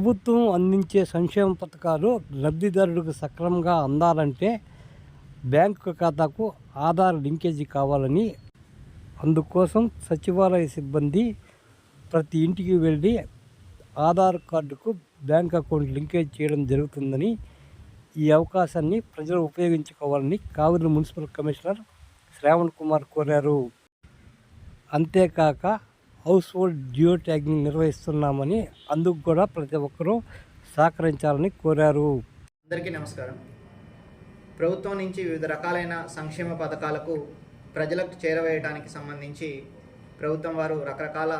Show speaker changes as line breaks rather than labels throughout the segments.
ప్రభుత్వం అందించే సంక్షేమ పథకాలు లబ్ధిదారుడికి సక్రమంగా అందాలంటే బ్యాంకు ఖాతాకు ఆధార్ లింకేజీ కావాలని అందుకోసం సచివాలయ సిబ్బంది ప్రతి ఇంటికి వెళ్ళి ఆధార్ కార్డుకు బ్యాంక్ అకౌంట్ లింకేజ్ చేయడం జరుగుతుందని ఈ అవకాశాన్ని ప్రజలు ఉపయోగించుకోవాలని కావిరి మున్సిపల్ కమిషనర్ శ్రావణ్ కుమార్ కోరారు. అంతేకాక హౌస్ హోల్డ్ జియో ట్యాగింగ్ నిర్వహిస్తున్నామని అందుకు కూడా ప్రతి ఒక్కరూ సహకరించాలని కోరారు.
అందరికీ నమస్కారం. ప్రభుత్వం నుంచి వివిధ రకాలైన సంక్షేమ పథకాలకు ప్రజలకు చేరవేయడానికి సంబంధించి ప్రభుత్వం వారు రకరకాల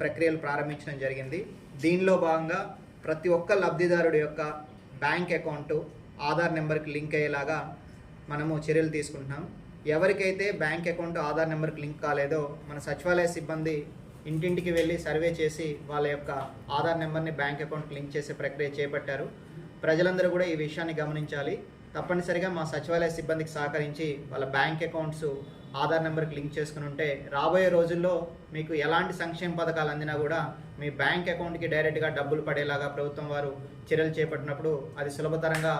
ప్రక్రియలు ప్రారంభించడం జరిగింది. దీనిలో భాగంగా ప్రతి ఒక్క లబ్ధిదారుడి యొక్క బ్యాంక్ అకౌంటు ఆధార్ నెంబర్కి లింక్ అయ్యేలాగా మనము చర్యలు తీసుకుంటున్నాం. ఎవరికైతే బ్యాంక్ అకౌంట్ ఆధార్ నెంబర్కి లింక్ కాలేదో మన సచివాలయ సిబ్బంది ఇంటింటికి వెళ్ళి సర్వే చేసి వాళ్ళ యొక్క ఆధార్ నెంబర్ని బ్యాంక్ అకౌంట్కి లింక్ చేసే ప్రక్రియ చేపట్టారు. ప్రజలందరూ కూడా ఈ విషయాన్ని గమనించాలి. తప్పనిసరిగా మా సచివాలయ సిబ్బందికి సహకరించి వాళ్ళ బ్యాంక్ అకౌంట్స్ ఆధార్ నెంబర్కి లింక్ చేసుకుని ఉంటే రాబోయే రోజుల్లో మీకు ఎలాంటి సంక్షేమ పథకాలు అందినా కూడా మీ బ్యాంక్ అకౌంట్కి డైరెక్ట్గా డబ్బులు పడేలాగా ప్రభుత్వం వారు చర్యలు చేపట్టినప్పుడు అది సులభతరంగా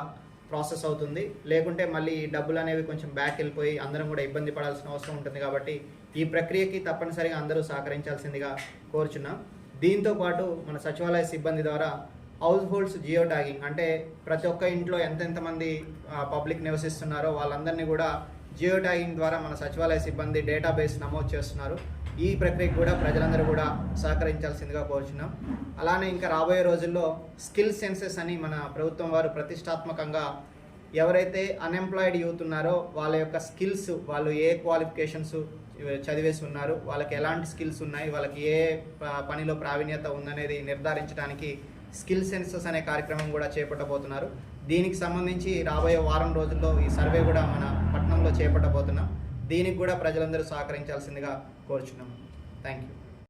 ప్రాసెస్ అవుతుంది. లేకుంటే మళ్ళీ ఈ డబ్బులు అనేవి కొంచెం బ్యాక్ వెళ్ళిపోయి అందరం కూడా ఇబ్బంది పడాల్సిన అవసరం ఉంటుంది కాబట్టి ఈ ప్రక్రియకి తప్పనిసరిగా అందరూ సహకరించాల్సిందిగా కోరుచున్నాం. దీంతో పాటు మన సచివాలయ సిబ్బంది ద్వారా హౌస్ హోల్డ్స్ జియో ట్యాగింగ్ అంటే ప్రతి ఒక్క ఇంట్లో ఎంతెంత మంది పబ్లిక్ నివసిస్తున్నారో వాళ్ళందరినీ కూడా జియో ట్యాగింగ్ ద్వారా మన సచివాలయ సిబ్బంది డేటాబేస్ నమోదు చేస్తున్నారు. ఈ ప్రక్రియకు కూడా ప్రజలందరూ కూడా సహకరించాల్సిందిగా కోరుచున్నాం. అలానే ఇంకా రాబోయే రోజుల్లో స్కిల్ సెన్సెస్ అని మన ప్రభుత్వం వారు ప్రతిష్టాత్మకంగా ఎవరైతే అన్ఎంప్లాయిడ్ యూత్ ఉన్నారో వాళ్ళ యొక్క స్కిల్స్ వాళ్ళు ఏ క్వాలిఫికేషన్స్ చదివేసి ఉన్నారు వాళ్ళకి ఎలాంటి స్కిల్స్ ఉన్నాయి వాళ్ళకి ఏ ప- పనిలో ప్రావీణ్యత ఉందనేది నిర్ధారించడానికి స్కిల్ సెన్సెస్ అనే కార్యక్రమం కూడా చేపట్టబోతున్నారు. దీనికి సంబంధించి రాబోయే వారం రోజుల్లో ఈ సర్వే కూడా మన పట్టణంలో చేపట్టబోతున్నాం. దీనికి కూడా ప్రజలందరూ సహకరించాల్సిందిగా కోరుచున్నాం. Thank you